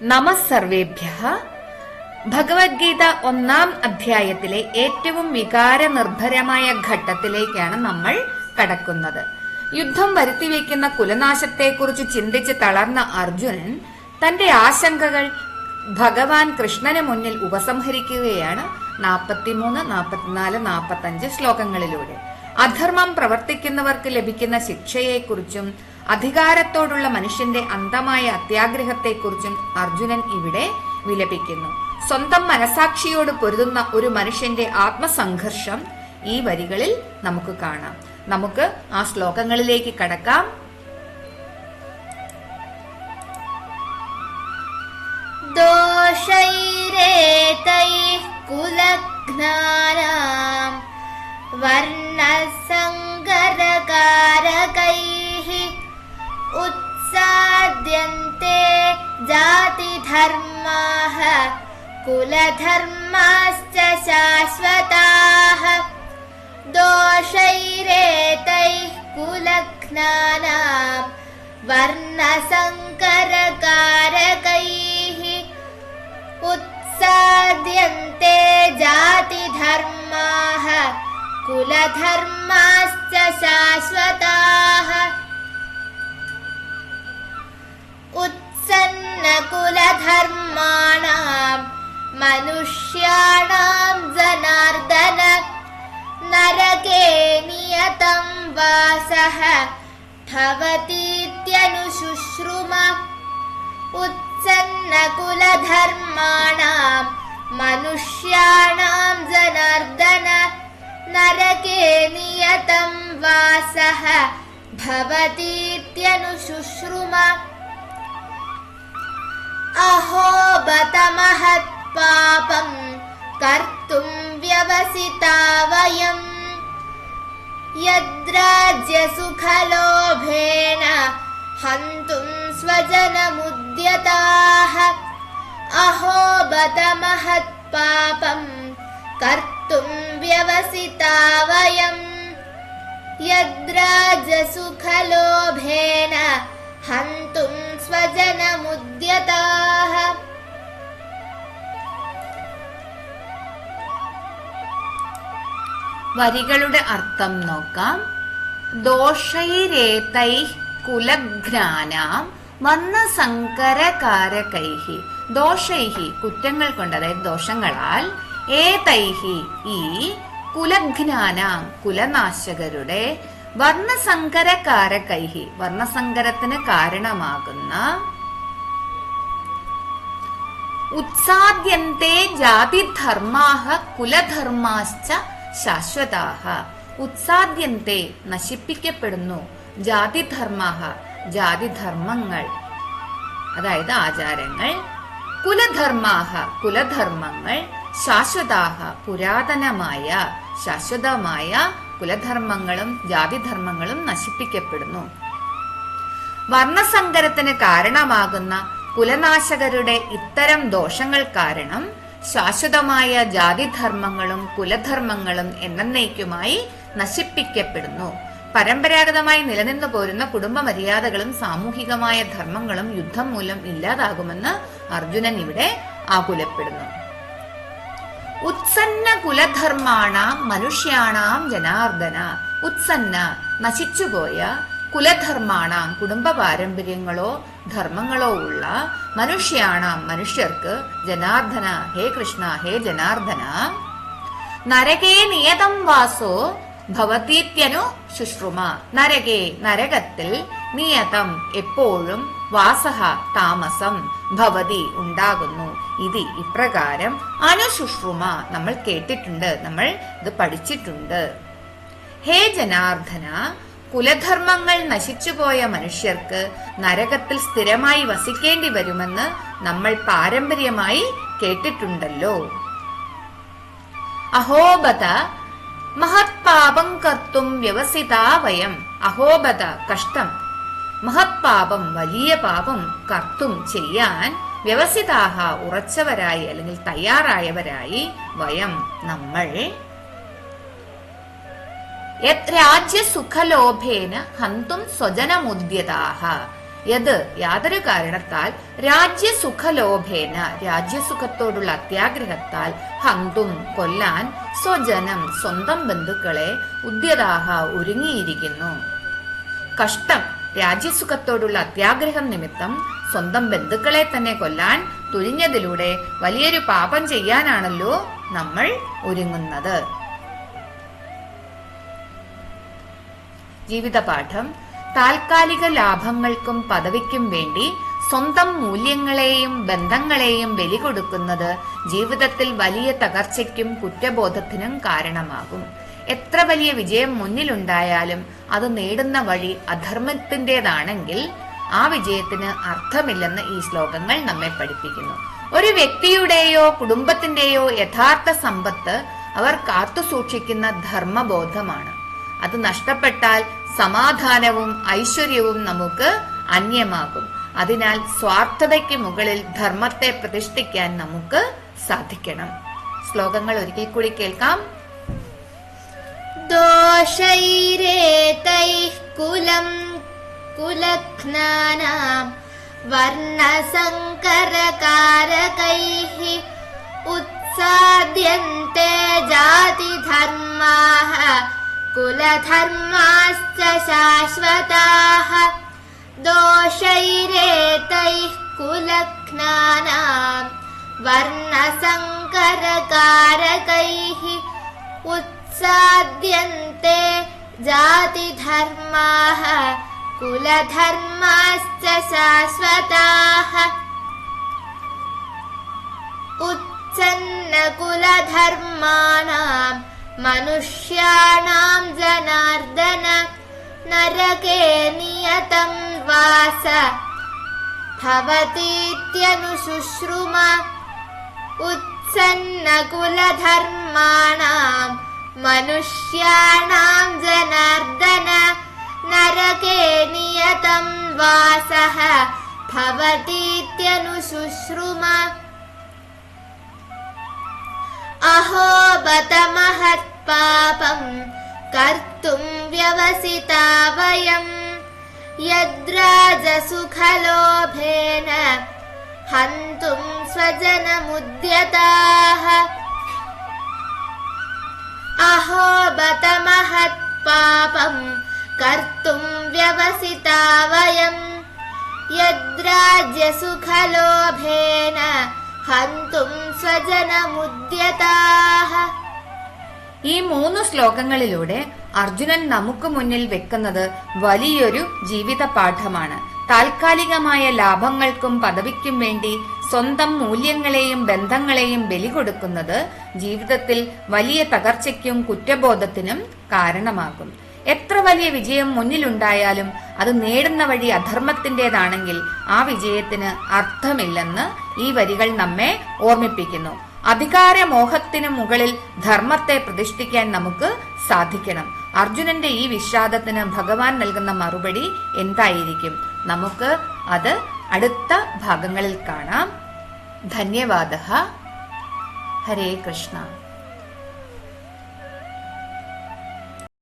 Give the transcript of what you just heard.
നമസ്സർവേഭ്യ ഭഗവത്ഗീത ഒന്നാം അധ്യായത്തിലെ ഏറ്റവും വികാര നിർഭരമായ ഘട്ടത്തിലേക്കാണ് നമ്മൾ കടക്കുന്നത്. യുദ്ധം വരുത്തിവെക്കുന്ന കുലനാശത്തെക്കുറിച്ച് ചിന്തിച്ച് തളർന്ന അർജുനൻ തന്റെ ആശങ്കകൾ ഭഗവാൻ കൃഷ്ണന് മുന്നിൽ ഉപസംഹരിക്കുകയാണ് നാൽപ്പത്തിമൂന്ന് നാൽപ്പത്തിനാല് നാൽപ്പത്തഞ്ച് ശ്ലോകങ്ങളിലൂടെ. അധർമ്മം പ്രവർത്തിക്കുന്നവർക്ക് ലഭിക്കുന്ന ശിക്ഷയെക്കുറിച്ചും അധികാരത്തോടുള്ള മനുഷ്യന്റെ അന്തമായ അത്യാഗ്രഹത്തെക്കുറിച്ചും അർജുനൻ ഇവിടെ വിലപിക്കുന്നു സ്വന്തം മനസാക്ഷിയോട് പൊരുതുന്ന ഒരു മനുഷ്യന്റെ ആത്മസംഘർഷം ഈ വരികളിൽ നമുക്ക് കാണാം നമുക്ക് ആ ശ്ലോകങ്ങളിലേക്ക് കടക്കാം दोषैरेतैः कुलघ्नानाम् वर्णसङ्करकारकैः उत्साद्यन्ते जातिधर्माः कुलधर्माश्च शाश्वताः। दोषैरेतैः कुलघ्नानाम् वर्णसङ्करकारकैः। उत्साद्यन्ते जातिधर्माः कुलधर्माश्च शाश्वताः कुलधर्माणा मनुष्याणाम् जनार्दन नरके नियतम् वासः भवतीत्यनुशुश्रुम। उत्सन्नकुलधर्माणाम् मनुष्याणाम् जनार्दन नरके नियतम् वासः भवतीत्यनुशुश्रुम। अहो बत महत्पापं कर्तुं व्यवसिता वयम्। यद्राज्यसुखलोभेन हन्तुं स्वजनमुद्यताः। अहो बत महत्पापं कर्तुं व्यवसिता वयम्। यद्राजसुखलोभेन हन्तुं स्वजनमुद्यताः വരികളുടെ അർത്ഥം നോക്കാം ദോഷൈരേതൈ കുലഘ്നാനാം വന്ന സങ്കരകാരകൈഹി ദോഷൈഹി കുറ്റങ്ങൾ കൊണ്ട് അതായത് ദോഷങ്ങളാൽ ഏതൈഹി ഈ കുലഘ്നാനാം കുലനാശകരുടെ വർണസങ്കരകാരകൈഹി. വർണസങ്കരത്തിന് കാരണമാകുന്ന ഉത്സാദ്യന്തേ ജാതിധർമാഹ കുലധർമാശ്ച ശാശ്വതാഹ. ഉത്സാദ്യന്തേ നശിപ്പിക്കപ്പെടുന്നു ജാതിധർമാഹ ജാതിധർമ്മങ്ങൾ അതായത് ആചാരങ്ങൾ. കുലധർമാഹ കുലധർമ്മങ്ങൾ ശാശ്വതാഹ പുരാതനമായ ശാശ്വതമായ കുലധർമ്മങ്ങളും ജാതിധർമ്മങ്ങളും നശിപ്പിക്കപ്പെടുന്നു. വർണസങ്കരത്തിന് കാരണമാകുന്ന കുലനാശകരുടെ ഇത്തരം ദോഷങ്ങൾ കാരണം ശാശ്വതമായ ജാതിധർമ്മങ്ങളും കുലധർമ്മങ്ങളും എന്നേക്കുമായി നശിപ്പിക്കപ്പെടുന്നു. പരമ്പരാഗതമായി നിലനിന്നു പോരുന്ന കുടുംബ മര്യാദകളും സാമൂഹികമായ ധർമ്മങ്ങളും യുദ്ധം മൂലം ഇല്ലാതാകുമെന്ന് അർജുനൻ ഇവിടെ ആകുലപ്പെടുന്നു. ഉത്സന്ന കുലധർമാണാം മനുഷ്യാണാം ജനാർദ്ദന. ഉത്സന്ന നശിച്ചുപോയ കുലധർമാണാം കുടുംബ പാരമ്പര്യങ്ങളോ ധർമ്മങ്ങളോ ഉള്ള മനുഷ്യാണാം മനുഷ്യർക്ക് ജനാർദ്ദന. ഹേ കൃഷ്ണ ഹേ ജനാർദ്ദന. നരകേ നിയതം വാസോ ഭവതീത്യനു ശുശ്രുമ. നരകേ നരകത്തിൽ നിയതം എപ്പോഴും വാസഹ താമസം ഭവതി ഉണ്ടാകുന്നു. ഇത് ഇപ്രകാരം അനുശുശ്രുമ നമ്മൾ കേട്ടിട്ടുണ്ട് നമ്മൾ ഇത് പഠിച്ചിട്ടുണ്ട്. ഹേ ജനാർദ്ദന കുലധർമ്മങ്ങൾ നശിച്ചുപോയ മനുഷ്യർക്ക് നരകത്തിൽ സ്ഥിരമായി വസിക്കേണ്ടി വരുമെന്ന് നമ്മൾ പാരമ്പര്യമായി കേട്ടിട്ടുണ്ടല്ലോ. അഹോബത മഹത്പാപം കർത്തും വ്യവസിതാ വയം. അഹോബത കഷ്ടം. മഹത്പാപം വലിയ പാപം കർത്തും ചെയ്യാൻ വ്യവസിതാഹ ഉറച്ചവരായി അല്ലെങ്കിൽ തയ്യാറായവരായി വയം നമ്മൾ. രാജ്യസുഖലോഭേന ഹന്തും സ്വജനമുദ്യതാഹ യത് യാതൊരു കാരണത്താൽ രാജ്യസുഖലോഭേന രാജ്യസുഖത്തോടുള്ള അത്യാഗ്രഹത്താൽ ഹന്തും കൊല്ലാൻ സ്വജനം സ്വന്തം ബന്ധുക്കളെ ഉദ്യതാഹ ഒരുങ്ങിയിരിക്കുന്നു. കഷ്ടം രാജ്യസുഖത്തോടുള്ള അത്യാഗ്രഹം നിമിത്തം സ്വന്തം ബന്ധുക്കളെ തന്നെ കൊല്ലാൻ തുനിഞ്ഞതിലൂടെ വലിയൊരു പാപം ചെയ്യാനാണല്ലോ നമ്മൾ ഒരുങ്ങുന്നത്. ജീവിതപാഠം താൽക്കാലിക ലാഭങ്ങൾക്കും പദവിക്കും വേണ്ടി സ്വന്തം മൂല്യങ്ങളെയും ബന്ധങ്ങളെയും ബലി കൊടുക്കുന്നത് ജീവിതത്തിൽ വലിയ തകർച്ചയ്ക്കും കുറ്റബോധത്തിനും കാരണമാകും. എത്ര വലിയ വിജയം മുന്നിലുണ്ടായാലും അത് നേടുന്ന വഴി അധർമ്മത്തിന്റേതാണെങ്കിൽ ആ വിജയത്തിന് അർത്ഥമില്ലെന്ന് ഈ ശ്ലോകങ്ങൾ നമ്മെ പഠിപ്പിക്കുന്നു. ഒരു വ്യക്തിയുടെയോ കുടുംബത്തിന്റെയോ യഥാർത്ഥ സമ്പത്ത് അവർ കാത്തു സൂക്ഷിക്കുന്ന ധർമ്മബോധമാണ്. അത് നഷ്ടപ്പെട്ടാൽ സമാധാനവും ഐശ്വര്യവും നമുക്ക് അന്യമാകും. അതിനാൽ സ്വാർത്ഥതയ്ക്ക് മുകളിൽ ധർമ്മത്തെ പ്രതിഷ്ഠിക്കാൻ നമുക്ക് സാധിക്കണം. ശ്ലോകങ്ങൾ ഒരിക്കൽ കൂടി കേൾക്കാം. दोषैरेतैः कुलम् कुलघ्नानाम् वर्णसङ्करकारकैः उत्साद्यन्ते जातिधर्माः कुलधर्माश्च शाश्वताः दोषैरेतैः कुलघ्नानाम् वर्णसङ्करकारकैः उत्साद्यन्ते जातिधर्माः कुलधर्माश्च शाश्वताः। उच्चन्नकुलधर्माणाम् मनुष्याणाम् जनार्दन नरके नियतं वास। भवतीत्यनुशुश्रुम। उत्सन्नकुलधर्माणाम् मनुष्याणाम् जनार्दन नरके नियतं वासः भवतीत्यनुशुश्रुम। अहो बत महत्पापम् कर्तुम् व्यवसिता वयम् यद्राजसुखलोभेन हन्तुम् स्वजनमुद्यताः महत्पापम् कर्तुम् व्यवसिता वयम् यद्राज्यसुखलोभेन हन्तुम् स्वजनमुद्यताः ഈ മൂന്ന് ശ്ലോകങ്ങളിലൂടെ അർജുനൻ നമുക്ക് മുന്നിൽ വെക്കുന്നത് വലിയൊരു ജീവിത പാഠമാണ് താൽക്കാലികമായ ലാഭങ്ങൾക്കും പദവിക്കും വേണ്ടി സ്വന്തം മൂല്യങ്ങളെയും ബന്ധങ്ങളെയും ബലി കൊടുക്കുന്നത് ജീവിതത്തിൽ വലിയ തകർച്ചയ്ക്കും കുറ്റബോധത്തിനും കാരണമാകും. എത്ര വലിയ വിജയം മുന്നിലുണ്ടായാലും അത് നേടുന്ന വഴി അധർമ്മത്തിന്റേതാണെങ്കിൽ ആ വിജയത്തിന് അർത്ഥമില്ലെന്ന് ഈ വരികൾ നമ്മെ ഓർമ്മിപ്പിക്കുന്നു. അധികാരമോഹത്തിനു മുകളിൽ ധർമ്മത്തെ പ്രതിഷ്ഠിക്കാൻ നമുക്ക് സാധിക്കണം. അർജുനന്റെ ഈ വിഷാദത്തിന് ഭഗവാൻ നൽകുന്ന മറുപടി എന്തായിരിക്കും? നമുക്ക് അത് അടുത്ത ഭാഗങ്ങളിൽ കാണാം. ധന്യവാദ. ഹരേ കൃഷ്ണ.